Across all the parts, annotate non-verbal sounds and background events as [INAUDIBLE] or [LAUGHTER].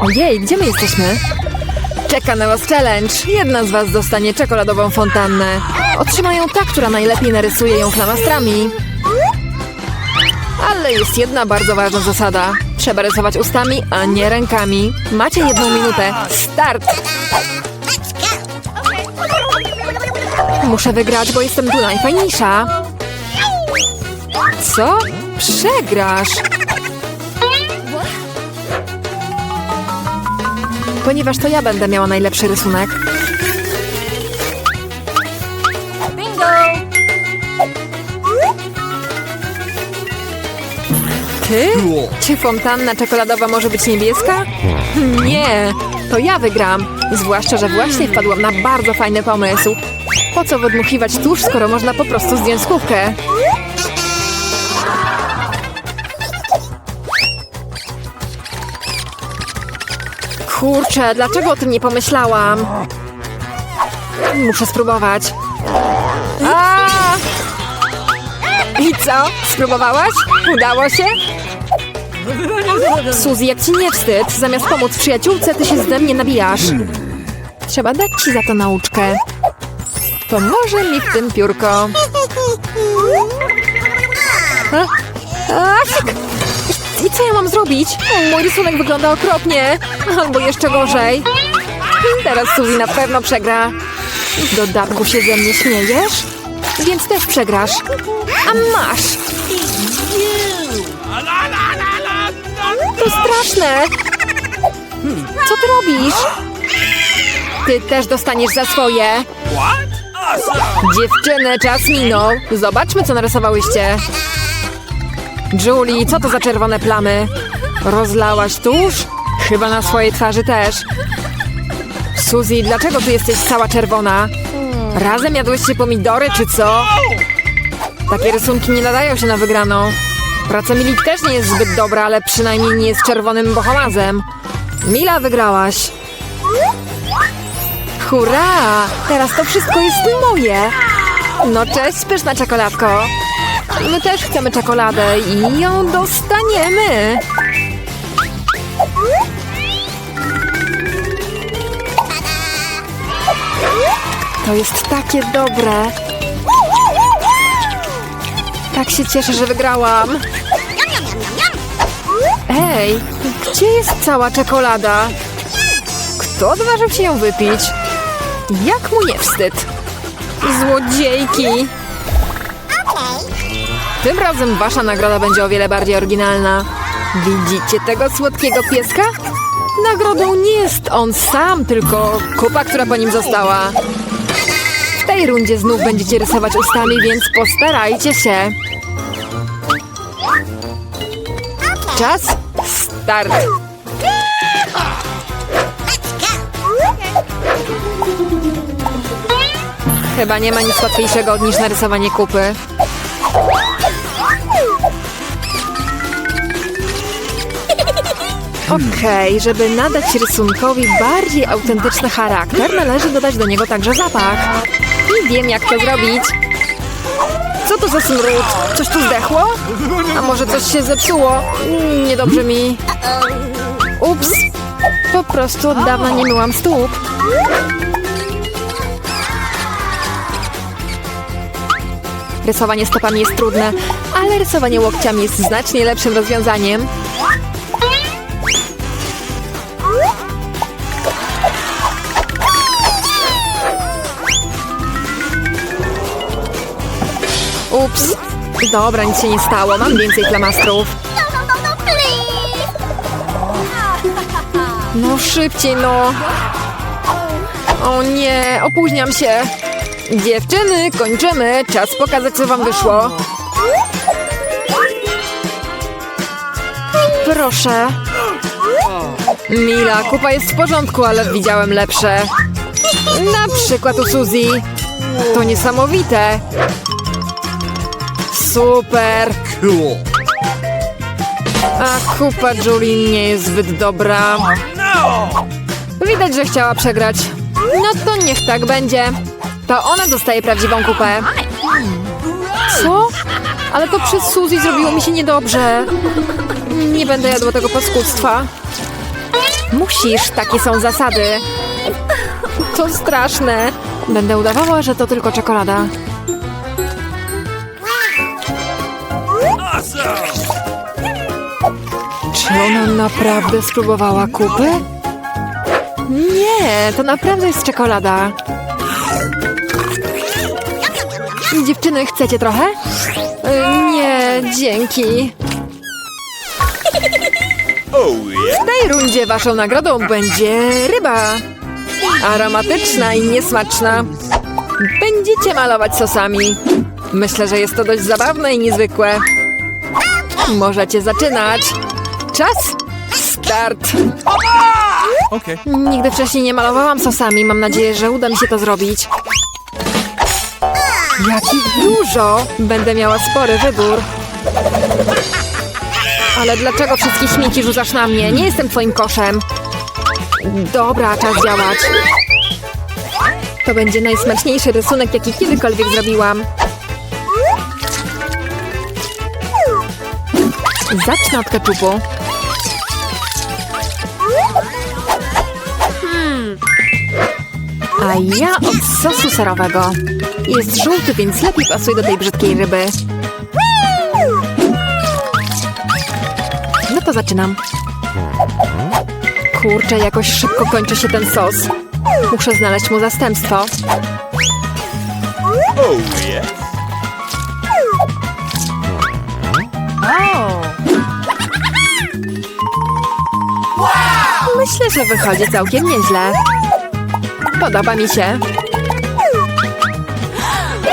Ojej, gdzie my jesteśmy? Czeka na was challenge. Jedna z was dostanie czekoladową fontannę. Otrzymają ta, która najlepiej narysuje ją flamastrami. Ale jest jedna bardzo ważna zasada. Trzeba rysować ustami, a nie rękami. Macie jedną minutę. Start! Muszę wygrać, bo jestem tu najfajniejsza. Co? Przegrasz! Ponieważ to ja będę miała najlepszy rysunek. Ty? Czy fontanna czekoladowa może być niebieska? Nie, to ja wygram. Zwłaszcza, że właśnie wpadłam na bardzo fajny pomysł. Po co wydmuchiwać tusz, skoro można po prostu zdjąć skówkę? Kurczę, dlaczego o tym nie pomyślałam? Muszę spróbować. A! I co? Spróbowałaś? Udało się? Suzy, jak ci nie wstyd? Zamiast pomóc przyjaciółce, ty się ze mnie nabijasz. Trzeba dać ci za to nauczkę. Pomoże mi w tym piórko. A? I co ja mam zrobić? O, mój rysunek wygląda okropnie. Albo jeszcze gorzej. Teraz Suzy na pewno przegra. W dodatku się ze mnie śmiejesz? Więc też przegrasz. A masz! To straszne! Co ty robisz? Ty też dostaniesz za swoje. Dziewczyny, czas minął. Zobaczmy, co narysowałyście. Julie, co to za czerwone plamy? Rozlałaś tusz? Chyba na swojej twarzy też. Suzy, dlaczego ty jesteś cała czerwona? Razem jadłyście pomidory, czy co? Takie rysunki nie nadają się na wygraną. Praca Mili też nie jest zbyt dobra, ale przynajmniej nie jest czerwonym bohomazem. Mila, wygrałaś. Hurra! Teraz to wszystko jest moje. No cześć, pyszna czekoladko. My też chcemy czekoladę i ją dostaniemy. To jest takie dobre. Tak się cieszę, że wygrałam. Ej, gdzie jest cała czekolada? Kto odważył się ją wypić? Jak mu nie wstyd? Złodziejki! Tym razem wasza nagroda będzie o wiele bardziej oryginalna. Widzicie tego słodkiego pieska? Nagrodą nie jest on sam, tylko kupa, która po nim została. W tej rundzie znów będziecie rysować ustami, więc postarajcie się. Czas? Start! Chyba nie ma nic łatwiejszego niż narysowanie kupy. Okej, żeby nadać rysunkowi bardziej autentyczny charakter, należy dodać do niego także zapach. I wiem, jak to zrobić. Co to za smród? Coś tu zdechło? A może coś się zepsuło? Mm, Niedobrze mi. Ups. Po prostu od dawna nie myłam stóp. Rysowanie stopami jest trudne, ale rysowanie łokciami jest znacznie lepszym rozwiązaniem. Ups. Dobra, nic się nie stało. Mam więcej plamastrów. No szybciej, no. O nie, opóźniam się. Dziewczyny, kończymy. Czas pokazać, co wam wyszło. Proszę. Mila, kupa jest w porządku, ale widziałem lepsze. Na przykład u Suzy. To niesamowite. Super. Cool. A kupa Julie nie jest zbyt dobra. Widać, że chciała przegrać. No to niech tak będzie. To ona dostaje prawdziwą kupę. Co? Ale to przez Suzy zrobiło mi się niedobrze. Nie będę jadła tego paskudztwa. Musisz, takie są zasady. To straszne. Będę udawała, że to tylko czekolada. Czy ona naprawdę spróbowała kupy? Nie, to naprawdę jest czekolada. Dziewczyny, chcecie trochę? Y, Nie, dzięki. W tej rundzie waszą nagrodą będzie ryba. Aromatyczna i niesmaczna. Będziecie malować sosami. Myślę, że jest to dość zabawne i niezwykłe. Możecie zaczynać. Czas? Start. Okay. Nigdy wcześniej nie malowałam sosami. Mam nadzieję, że uda mi się to zrobić. Jakich dużo! Będę miała spory wybór. Ale dlaczego wszystkie śmieci rzucasz na mnie? Nie jestem twoim koszem. Dobra, czas działać. To będzie najsmaczniejszy rysunek, jaki kiedykolwiek zrobiłam. Zacznę od keczupu. A ja od sosu serowego. Jest żółty, więc lepiej pasuje do tej brzydkiej ryby. No to zaczynam. Kurczę, jakoś szybko kończy się ten sos. Muszę znaleźć mu zastępstwo. Oh yeah. Myślę, że wychodzi całkiem nieźle. Podoba mi się.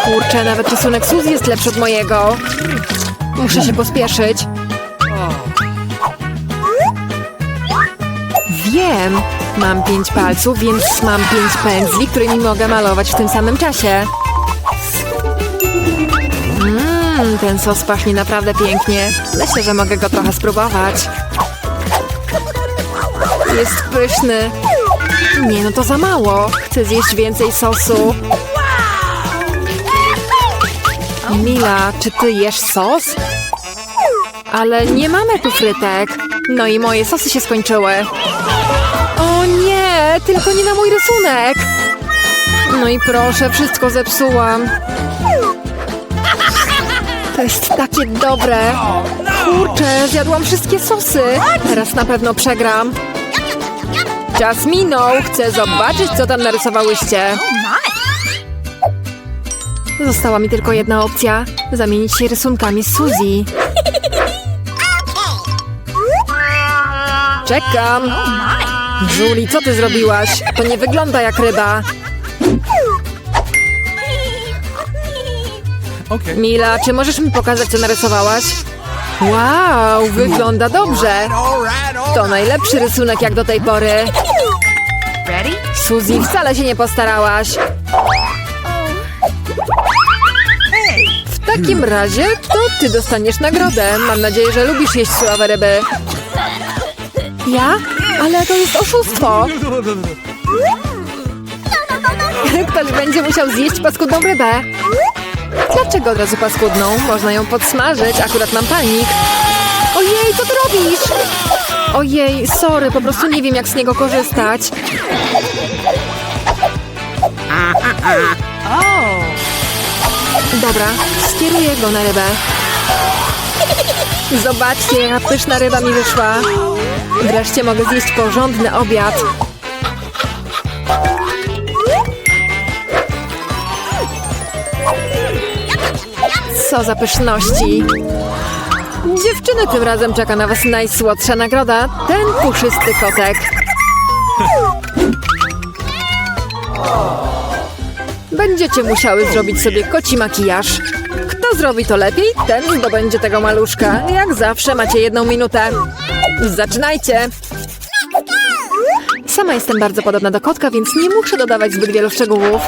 Kurczę, nawet rysunek Suzy jest lepszy od mojego. Muszę się pospieszyć. Wiem. Mam pięć palców, więc mam pięć pędzli, którymi mogę malować w tym samym czasie. Mmm, ten sos pachnie naprawdę pięknie. Myślę, że mogę go trochę spróbować. Jest pyszny. Nie, no to za mało. Chcę zjeść więcej sosu. Mila, czy ty jesz sos? Ale nie mamy tu frytek. No i moje sosy się skończyły. O nie, tylko nie na mój rysunek. No i proszę, wszystko zepsułam. To jest takie dobre. Kurczę, zjadłam wszystkie sosy. Teraz na pewno przegram. Czas minął. Chcę zobaczyć, co tam narysowałyście. Została mi tylko jedna opcja. Zamienić się rysunkami z Suzy. Czekam. Julie, co ty zrobiłaś? To nie wygląda jak ryba. Okay. Mila, czy możesz mi pokazać, co narysowałaś? Wow, wygląda dobrze. To najlepszy rysunek jak do tej pory. Suzy, wcale się nie postarałaś. W takim razie to ty dostaniesz nagrodę. Mam nadzieję, że lubisz jeść surowe ryby. Ja? Ale to jest oszustwo. Ktoś będzie musiał zjeść paskudną rybę. Dlaczego od razu paskudną? Można ją podsmażyć, akurat mam panik. Ojej, co ty robisz? Ojej, sorry, po prostu nie wiem jak z niego korzystać. Dobra, skieruję go na rybę. Zobaczcie, jaka pyszna ryba mi wyszła. Wreszcie mogę zjeść porządny obiad. Co za pyszności. Dziewczyny, tym razem czeka na was najsłodsza nagroda. Ten puszysty kotek. Będziecie musiały zrobić sobie koci makijaż. Kto zrobi to lepiej, ten zdobędzie tego maluszka. Jak zawsze macie jedną minutę. Zaczynajcie! Sama jestem bardzo podobna do kotka, więc nie muszę dodawać zbyt wielu szczegółów.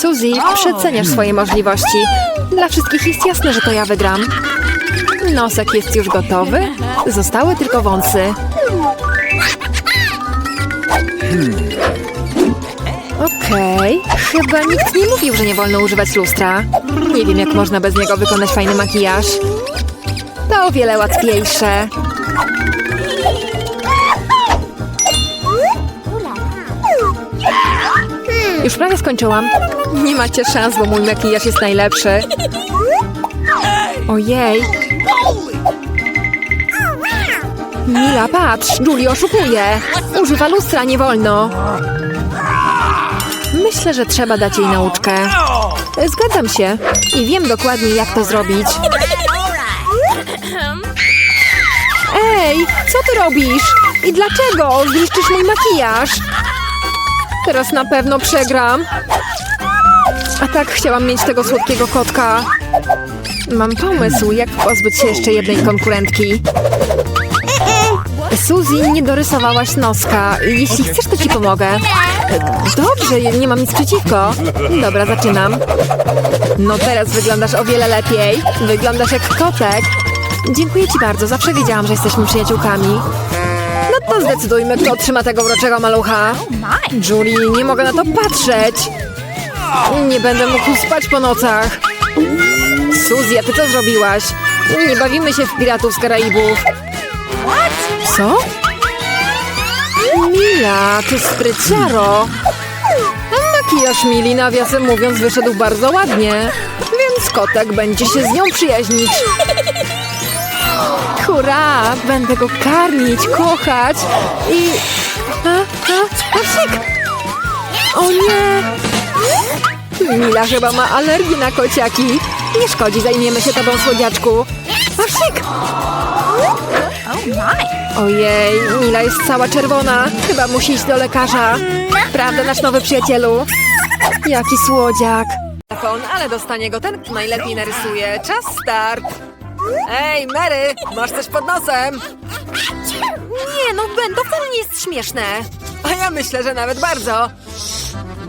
Suzy, przeceniasz swoje możliwości. Dla wszystkich jest jasne, że to ja wygram. Nosek jest już gotowy. Zostały tylko wąsy. Okej, chyba nikt nie mówił, że nie wolno używać lustra. Nie wiem, jak można bez niego wykonać fajny makijaż. To o wiele łatwiejsze. Już prawie skończyłam. Nie macie szans, bo mój makijaż jest najlepszy. Ojej. Mila, patrz, Julie oszukuje. Używa lustra, nie wolno. Myślę, że trzeba dać jej nauczkę. Zgadzam się i wiem dokładnie, jak to zrobić. Ej, co ty robisz? I dlaczego zniszczysz mój makijaż? Teraz na pewno przegram. A tak chciałam mieć tego słodkiego kotka. Mam pomysł, jak pozbyć się jeszcze jednej konkurentki. Suzy, nie dorysowałaś noska. Jeśli chcesz, to ci pomogę. Dobrze, nie mam nic przeciwko. Dobra, zaczynam. No teraz wyglądasz o wiele lepiej. Wyglądasz jak kotek. Dziękuję ci bardzo, zawsze wiedziałam, że jesteśmy przyjaciółkami. No to zdecydujmy, kto trzyma tego uroczego malucha. Julie, nie mogę na to patrzeć. Nie będę mógł spać po nocach. Suzy, a ty co zrobiłaś? Nie bawimy się w piratów z Karaibów. Co? Mila, ty spryciaro. A Makijaż Mili, nawiasem mówiąc, wyszedł bardzo ładnie. Więc kotek będzie się z nią przyjaźnić. Hurra! Będę go karmić, kochać i... A, a, Asik! O nie! Mila chyba ma alergię na kociaki. Nie szkodzi, zajmiemy się tobą, słodziaczku. My. Ojej, Mila jest cała czerwona. Chyba musi iść do lekarza. Prawda, nasz nowy przyjacielu? Jaki słodziak. Telefon, ale dostanie go ten, kto najlepiej narysuje. Czas start. Ej, Mary, masz coś pod nosem? Nie, no Ben, to wcale nie jest śmieszne. A ja myślę, że nawet bardzo.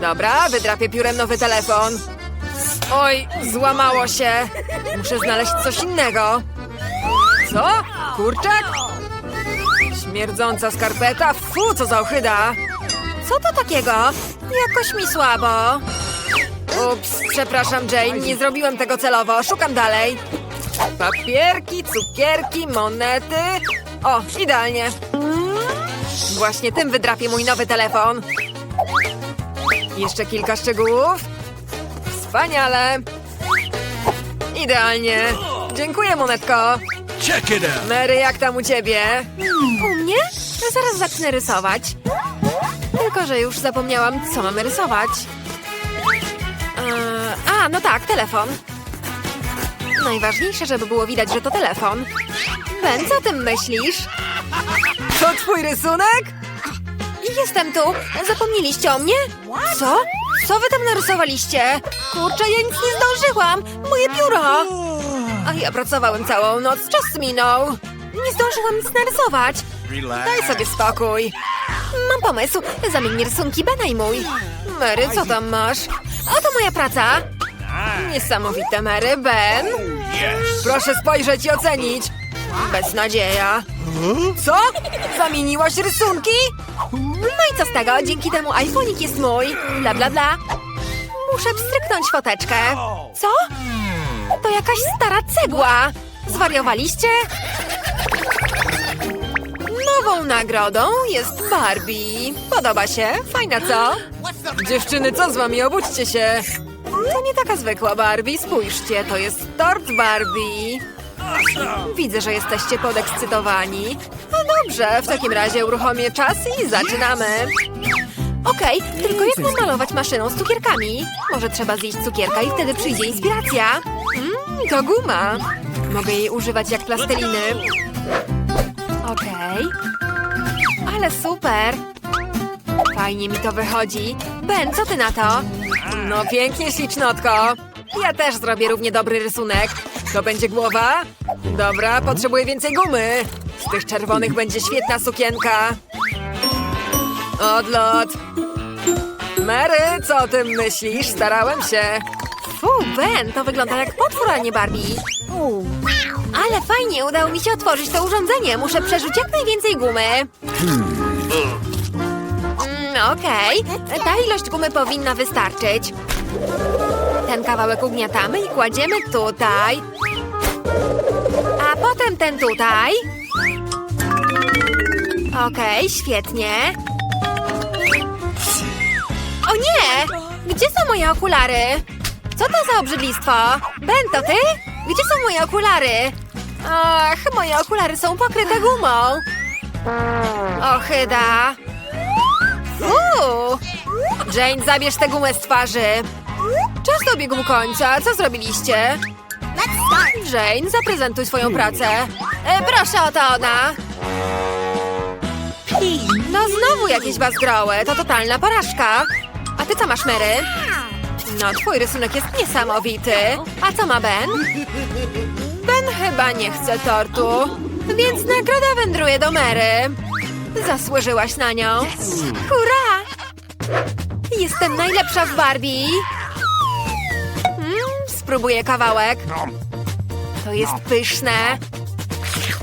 Dobra, wydrapię piórem nowy telefon. Oj, złamało się. Muszę znaleźć coś innego. Co? Kurczak? Śmierdząca skarpeta? Fu, co za ochyda! Co to takiego? Jakoś mi słabo. Ups, przepraszam Jane, nie zrobiłem tego celowo. Szukam dalej. Papierki, cukierki, monety. O, idealnie. Właśnie tym wydrapię mój nowy telefon. Jeszcze kilka szczegółów. Wspaniale. Idealnie. Dziękuję, monetko. Check it out. Mary, jak tam u ciebie? U mnie? No zaraz zacznę rysować. Tylko, że już zapomniałam, co mamy rysować. Eee, a, no tak, telefon. Najważniejsze, żeby było widać, że to telefon. Ben, co o tym myślisz? To twój rysunek? Jestem tu. Zapomnieliście o mnie? Co? Co wy tam narysowaliście? Kurczę, ja nic nie zdążyłam. Moje biuro. A ja pracowałem całą noc, czas minął. Nie zdążyłam nic narysować. Daj sobie spokój. Mam pomysł. Zamień mi rysunki Bena i mój. Mary, co tam masz? Oto moja praca. Niesamowite, Mary. Ben? Proszę spojrzeć i ocenić. Beznadzieja. Co? Zamieniłaś rysunki? No i co z tego? Dzięki temu iPhone'ik jest mój. Bla, bla, bla. Muszę pstryknąć foteczkę. Co? To jakaś stara cegła. Zwariowaliście? Nową nagrodą jest Barbie. Podoba się? Fajna, co? Dziewczyny, co z wami? Obudźcie się. To nie taka zwykła Barbie. Spójrzcie, to jest tort Barbie. Widzę, że jesteście podekscytowani. No dobrze, w takim razie uruchomię czas i zaczynamy. Okej, tylko jak namalować maszyną z cukierkami? Może trzeba zjeść cukierka i wtedy przyjdzie inspiracja. Mmm, to guma. Mogę jej używać jak plasteliny. Okej. Ale super. Fajnie mi to wychodzi. Ben, co ty na to? No pięknie, ślicznotko. Ja też zrobię równie dobry rysunek. To będzie głowa? Dobra, potrzebuję więcej gumy. Z tych czerwonych będzie świetna sukienka. Odlot. Mary, co o tym myślisz? Starałem się. Fu, Ben, to wygląda jak potwór, a nie Barbie. Ale fajnie, udało mi się otworzyć to urządzenie. Muszę przerzuć jak najwięcej gumy. Mm, Okej, ta ilość gumy powinna wystarczyć. Ten kawałek ugniatamy i kładziemy tutaj. A Potem ten tutaj. Okej, świetnie. O nie! Gdzie są moje okulary? Co to za obrzydlistwo? Ben, to ty? Gdzie są moje okulary? Ach, moje okulary są pokryte gumą. Ochyda. Uuu. Jane, zabierz tę gumę z twarzy. Czas dobiegł końca. Co zrobiliście? Jane, zaprezentuj swoją pracę. E, proszę, oto ona. No znowu jakieś bazgroły. To totalna porażka. A ty co masz, Mary? No, twój rysunek jest niesamowity. A co ma Ben? Ben chyba nie chce tortu, więc nagroda wędruje do Mary. Zasłużyłaś na nią. Hurra! Jestem najlepsza w Barbie. Spróbuję kawałek. To jest pyszne.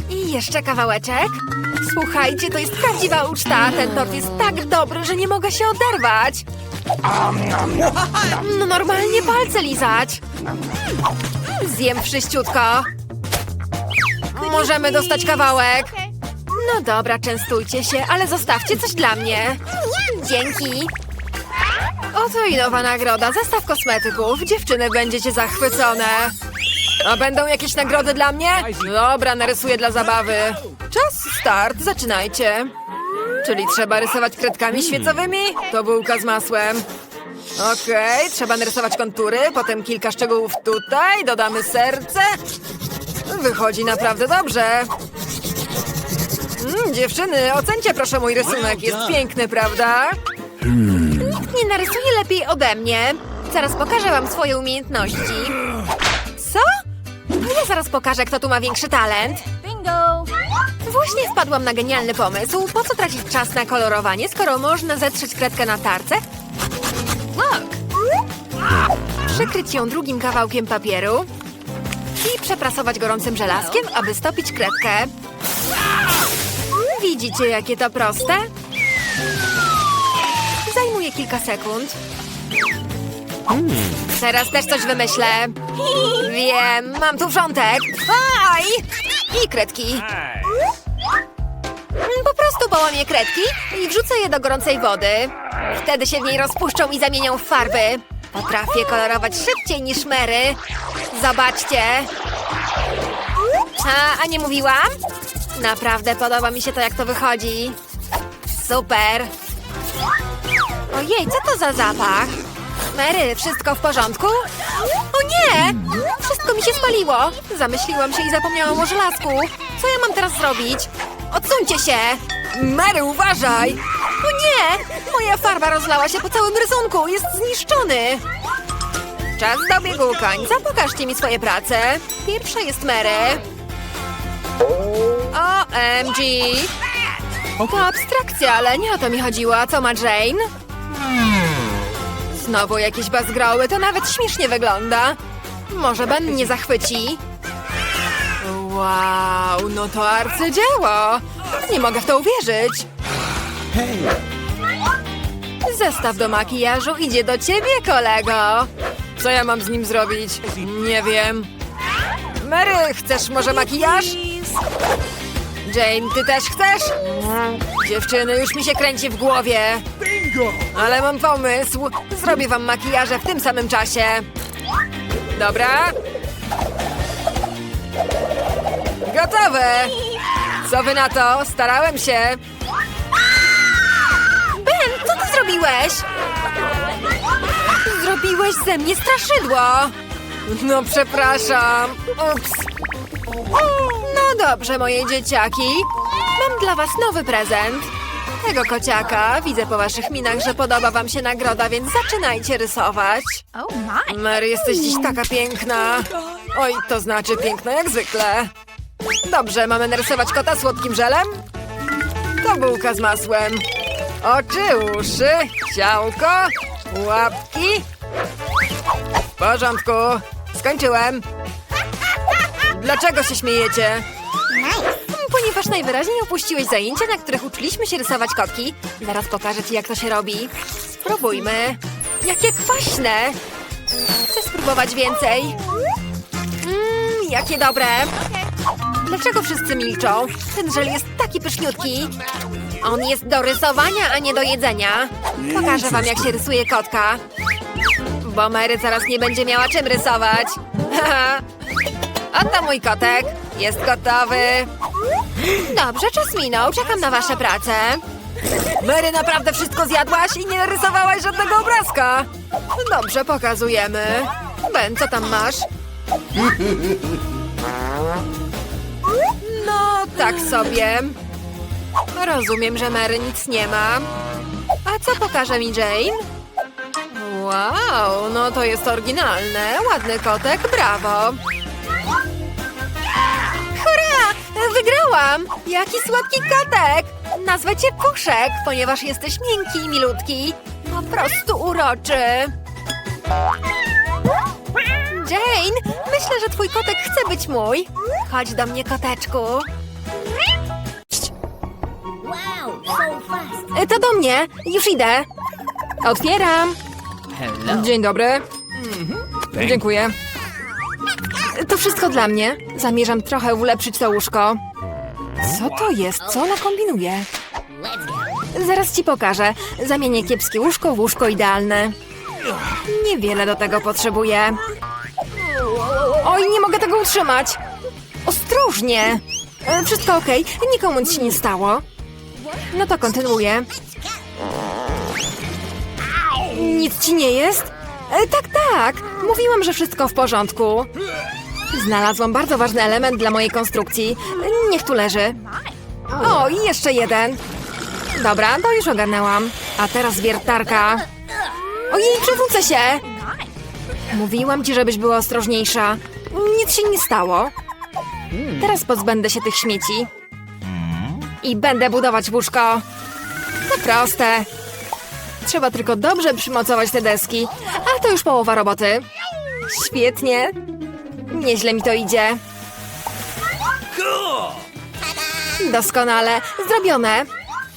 I jeszcze kawałeczek. Słuchajcie, to jest prawdziwa uczta. Ten tort jest tak dobry, że nie mogę się oderwać. No normalnie palce lizać. Zjem wszyściutko. Możemy dostać kawałek. No dobra, częstujcie się, ale zostawcie coś dla mnie. Dzięki. Oto i nowa nagroda. Zestaw kosmetyków. Dziewczyny będziecie zachwycone. A będą jakieś nagrody dla mnie? Dobra, narysuję dla zabawy. Czas start, zaczynajcie. Czyli trzeba rysować kredkami świecowymi? To bułka z masłem. Okej, trzeba narysować kontury, potem kilka szczegółów tutaj, dodamy serce. Wychodzi naprawdę dobrze. Mm, dziewczyny, ocencie proszę mój rysunek. Jest piękny, prawda? Nikt nie narysuje lepiej ode mnie. Zaraz pokażę wam swoje umiejętności. Co? No ja zaraz pokażę, kto tu ma większy talent. Bingo! Właśnie wpadłam na genialny pomysł. Po co tracić czas na kolorowanie, skoro można zetrzeć kredkę na tarce? Look! Przykryć ją drugim kawałkiem papieru i przeprasować gorącym żelazkiem, aby stopić kredkę. Widzicie, jakie to proste? Kilka sekund. Teraz też coś wymyślę. Wiem, mam tu wrzątek. Aj! I kredki. Po prostu połamię kredki i wrzucę je do gorącej wody. Wtedy się w niej rozpuszczą i zamienią w farby. Potrafię kolorować szybciej niż Mary. Zobaczcie. A, a nie mówiłam? Naprawdę podoba mi się to, jak to wychodzi. Super. Ojej, co to za zapach? Mary, wszystko w porządku? O nie! Wszystko mi się spaliło. Zamyśliłam się i zapomniałam o żelazku. Co ja mam teraz zrobić? Odsuńcie się! Mary, uważaj! O nie! Moja farba rozlała się po całym rysunku. Jest zniszczony. Czas dobiegł końca. Pokażcie mi swoje prace. Pierwsza jest Mary. OMG! To abstrakcja, ale nie o to mi chodziło. Co ma Jane? Znowu jakieś bazgroły, to nawet śmiesznie wygląda. Może Ben mnie zachwyci? Wow, no to arcydzieło! Nie mogę w to uwierzyć. Zestaw do makijażu idzie do ciebie, kolego. Co ja mam z nim zrobić? Nie wiem. Mary, chcesz może makijaż? Jane, ty też chcesz? Dziewczyny, już mi się kręci w głowie. Ale mam pomysł. Zrobię wam makijaże w tym samym czasie. Dobra? Gotowe! Co wy na to? Starałem się. Ben, co ty zrobiłeś? Zrobiłeś ze mnie straszydło. No przepraszam. Ups. No dobrze, moje dzieciaki. Mam dla was nowy prezent. Tego kociaka. Widzę po waszych minach, że podoba wam się nagroda, więc zaczynajcie rysować. Oh! Mary, jesteś dziś taka piękna. Oj, to znaczy piękna jak zwykle. Dobrze, mamy narysować kota słodkim żelem? To bułka z masłem. Oczy, uszy, ciałko, łapki. W porządku. Skończyłem. Dlaczego się śmiejecie? Ponieważ najwyraźniej opuściłeś zajęcia, na których uczyliśmy się rysować kotki. Zaraz pokażę ci, jak to się robi. Spróbujmy. Jakie kwaśne! Chcę spróbować więcej. Mmm, jakie dobre. Dlaczego wszyscy milczą? Ten żel jest taki pyszniutki. On jest do rysowania, a nie do jedzenia. Pokażę wam, jak się rysuje kotka. Bo Mary zaraz nie będzie miała czym rysować. [LAUGHS] Oto mój kotek. Jest gotowy. Dobrze, czas minął. Czekam na wasze prace. Mary, naprawdę wszystko zjadłaś i nie rysowałaś żadnego obrazka. Dobrze, pokazujemy. Ben, co tam masz? No, tak sobie. Rozumiem, że Mary nic nie ma. A co pokaże mi Jane? Wow, no to jest oryginalne. Ładny kotek, brawo. Wygrałam! Jaki słodki kotek! Nazwę cię Puszek, ponieważ jesteś miękki i milutki. Po prostu uroczy. Jane, myślę, że twój kotek chce być mój. Chodź do mnie, koteczku. Fast. To do mnie, już idę. Otwieram. Dzień dobry. Dziękuję. To wszystko dla mnie. Zamierzam trochę ulepszyć to łóżko. Co to jest? Co ona kombinuje? Zaraz ci pokażę. Zamienię kiepskie łóżko w łóżko idealne. Niewiele do tego potrzebuję. Oj, nie mogę tego utrzymać. Ostrożnie. E, Wszystko okej, nikomu nic się nie stało. No to kontynuuję. Nic ci nie jest? E, tak, tak. Mówiłam, że wszystko w porządku. Znalazłam bardzo ważny element dla mojej konstrukcji. Niech tu leży. O, i jeszcze jeden. Dobra, to już ogarnęłam. A teraz wiertarka. Ojej, przewrócę się! Mówiłam ci, żebyś była ostrożniejsza. Nic się nie stało. Teraz pozbędę się tych śmieci. I będę budować łóżko. To proste. Trzeba tylko dobrze przymocować te deski. A to już połowa roboty. Świetnie. Nieźle mi to idzie. Doskonale. Zrobione.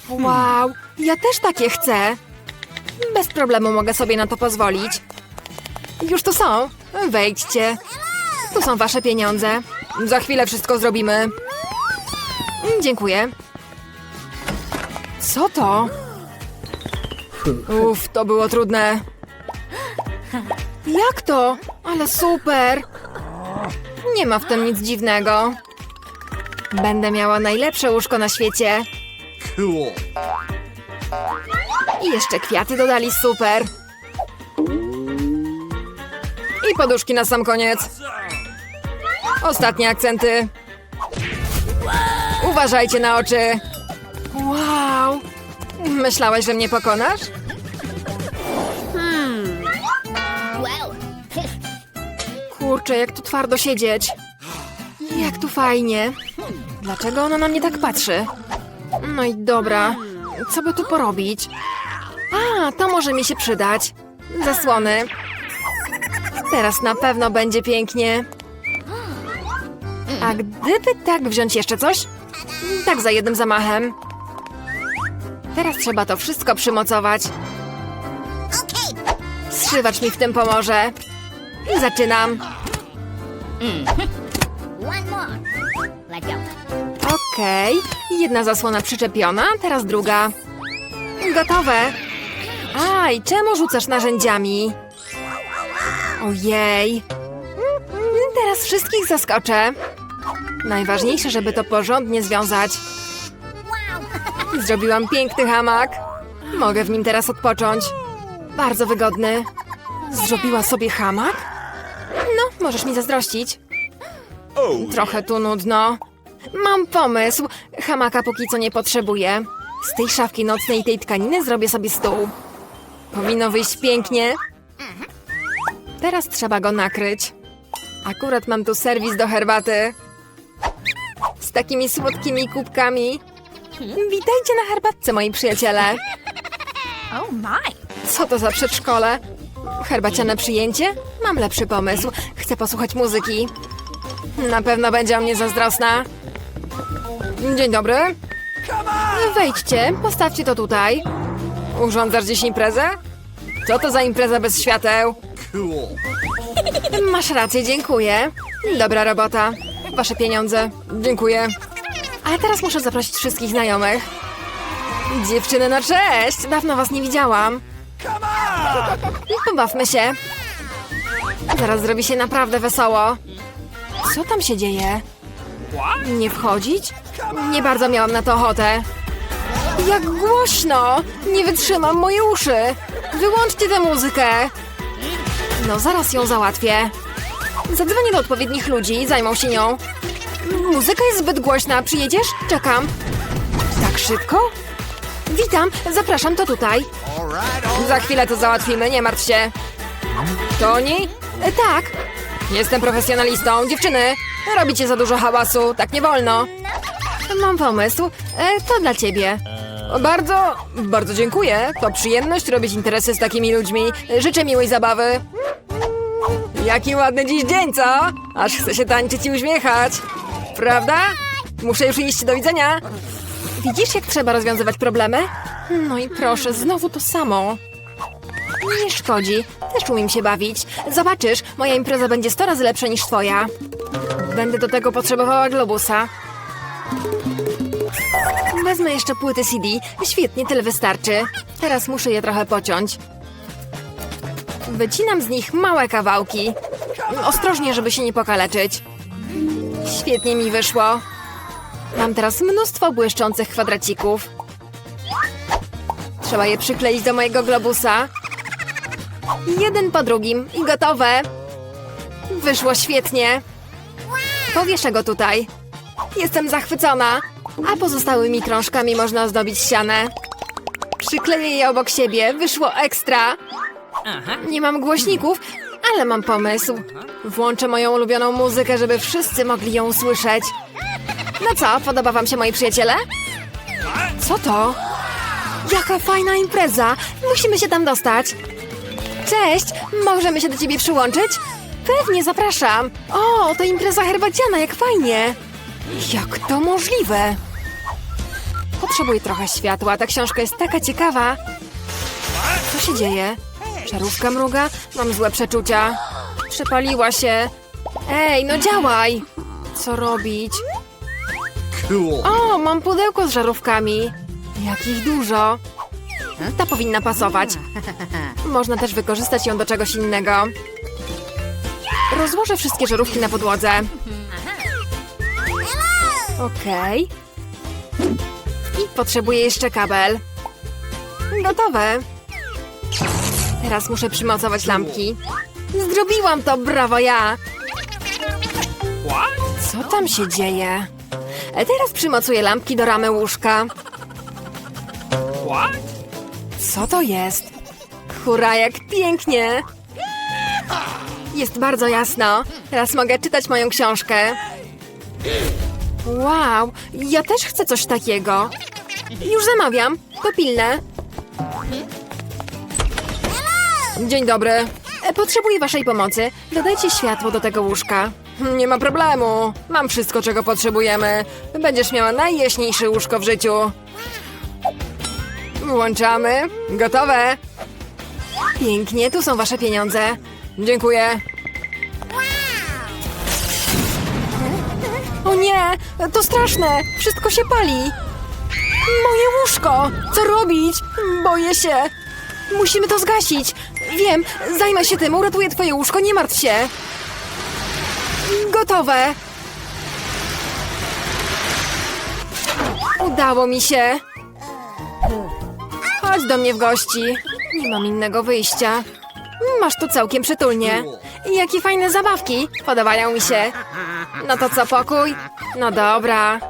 Wow, ja też takie chcę. Bez problemu mogę sobie na to pozwolić. Już tu są. Wejdźcie. Tu są wasze pieniądze. Za chwilę wszystko zrobimy. Dziękuję. Co to? Uff, to było trudne. Jak to? Ale super! Nie ma w tym nic dziwnego. Będę miała najlepsze łóżko na świecie. Cool. I jeszcze kwiaty dodali super. I poduszki na sam koniec. Ostatnie akcenty. Uważajcie na oczy. Wow. Myślałeś, że mnie pokonasz? Kurczę, jak tu twardo siedzieć. Jak tu fajnie. Dlaczego ona na mnie tak patrzy? No i dobra. Co by tu porobić? A, to może mi się przydać. Zasłony. Teraz na pewno będzie pięknie. A gdyby tak wziąć jeszcze coś? Tak za jednym zamachem. Teraz trzeba to wszystko przymocować. Zszywacz mi w tym pomoże. Zaczynam. Go. Okej, jedna zasłona przyczepiona, teraz druga. Gotowe. Aj, czemu rzucasz narzędziami? Ojej. Teraz wszystkich zaskoczę. Najważniejsze, żeby to porządnie związać. Zrobiłam piękny hamak. Mogę w nim teraz odpocząć. Bardzo wygodny. Zrobiła sobie hamak? Możesz mi zazdrościć. Trochę tu nudno. Mam pomysł. Hamaka póki co nie potrzebuję. Z tej szafki nocnej i tej tkaniny zrobię sobie stół. Powinno wyjść pięknie. Teraz trzeba go nakryć. Akurat mam tu serwis do herbaty. Z takimi słodkimi kubkami. Witajcie na herbatce, moi przyjaciele. Oh my. Co to za przedszkole? Herbaciane przyjęcie? Mam lepszy pomysł. Chcę posłuchać muzyki. Na pewno będzie o mnie zazdrosna. Dzień dobry. Wejdźcie, postawcie to tutaj. Urządzasz dziś imprezę? Co to za impreza bez świateł? Masz rację, dziękuję. Dobra robota. wasze pieniądze. Dziękuję. A teraz muszę zaprosić wszystkich znajomych. Dziewczyny, no cześć! Dawno was nie widziałam. Pobawmy się. Zaraz zrobi się naprawdę wesoło. Co tam się dzieje? Nie wchodzić? Nie bardzo miałam na to ochotę. Jak głośno! Nie wytrzymam moje uszy! Wyłączcie tę muzykę! No, zaraz ją załatwię. Zadzwonię do odpowiednich ludzi i zajmą się nią. Muzyka jest zbyt głośna. Przyjedziesz? Czekam. Tak szybko? Witam, zapraszam, to tutaj. Za chwilę to załatwimy, nie martw się. To oni? E, tak. Jestem profesjonalistą. Dziewczyny, robicie za dużo hałasu, tak nie wolno. Mam pomysł. E, to dla ciebie. Bardzo, bardzo dziękuję. To przyjemność robić interesy z takimi ludźmi. Życzę miłej zabawy. Jaki ładny dziś dzień, co? Aż chce się tańczyć i uśmiechać. Prawda? Muszę już iść, do widzenia. Widzisz, jak trzeba rozwiązywać problemy? No i proszę, znowu to samo. Nie szkodzi, też umiem się bawić. Zobaczysz, moja impreza będzie 100 razy lepsza niż twoja. Będę do tego potrzebowała globusa. Wezmę jeszcze płyty CD. Świetnie, tyle wystarczy. Teraz muszę je trochę pociąć. Wycinam z nich małe kawałki. Ostrożnie, żeby się nie pokaleczyć. Świetnie mi wyszło. Mam teraz mnóstwo błyszczących kwadracików. Trzeba je przykleić do mojego globusa. Jeden po drugim i gotowe. Wyszło świetnie. Powieszę go tutaj. Jestem zachwycona. A pozostałymi krążkami można ozdobić ścianę. Przykleję je obok siebie. Wyszło ekstra. Nie mam głośników, ale mam pomysł. Włączę moją ulubioną muzykę, żeby wszyscy mogli ją usłyszeć. No co, podoba wam się moi przyjaciele? Co to? Jaka fajna impreza! Musimy się tam dostać. Cześć, możemy się do ciebie przyłączyć? Pewnie, zapraszam. O, to impreza herbaciana, jak fajnie. Jak to możliwe? Potrzebuję trochę światła, ta książka jest taka ciekawa. Co się dzieje? Żarówka mruga? Mam złe przeczucia. Przepaliła się. Ej, no działaj! Co robić? Cool. O, mam pudełko z żarówkami. Jakich dużo. Ta powinna pasować. [LAUGHS] Można też wykorzystać ją do czegoś innego. Rozłożę wszystkie żarówki na podłodze. Okej. I potrzebuję jeszcze kabel. Gotowe. Teraz muszę przymocować lampki. Zrobiłam to, brawo ja! Co tam się dzieje? E, Teraz przymocuję lampki do ramy łóżka. Co to jest? Hurra, jak pięknie! Jest bardzo jasno. Teraz mogę czytać moją książkę. Wow, ja też chcę coś takiego. Już zamawiam. To pilne. Dzień dobry. E, Potrzebuję waszej pomocy. Dodajcie światło do tego łóżka. Nie ma problemu. Mam wszystko, czego potrzebujemy. Będziesz miała najjaśniejsze łóżko w życiu. Włączamy. Gotowe. Pięknie, tu są wasze pieniądze. Dziękuję. O nie, to straszne. Wszystko się pali. Moje łóżko! Co robić? Boję się. Musimy to zgasić. Wiem, zajmę się tym, uratuję twoje łóżko, nie martw się. Gotowe. Udało mi się. Chodź do mnie w gości. Nie mam innego wyjścia. Masz tu całkiem przytulnie. Jakie fajne zabawki. Podobają mi się. No to co, pokój? No dobra.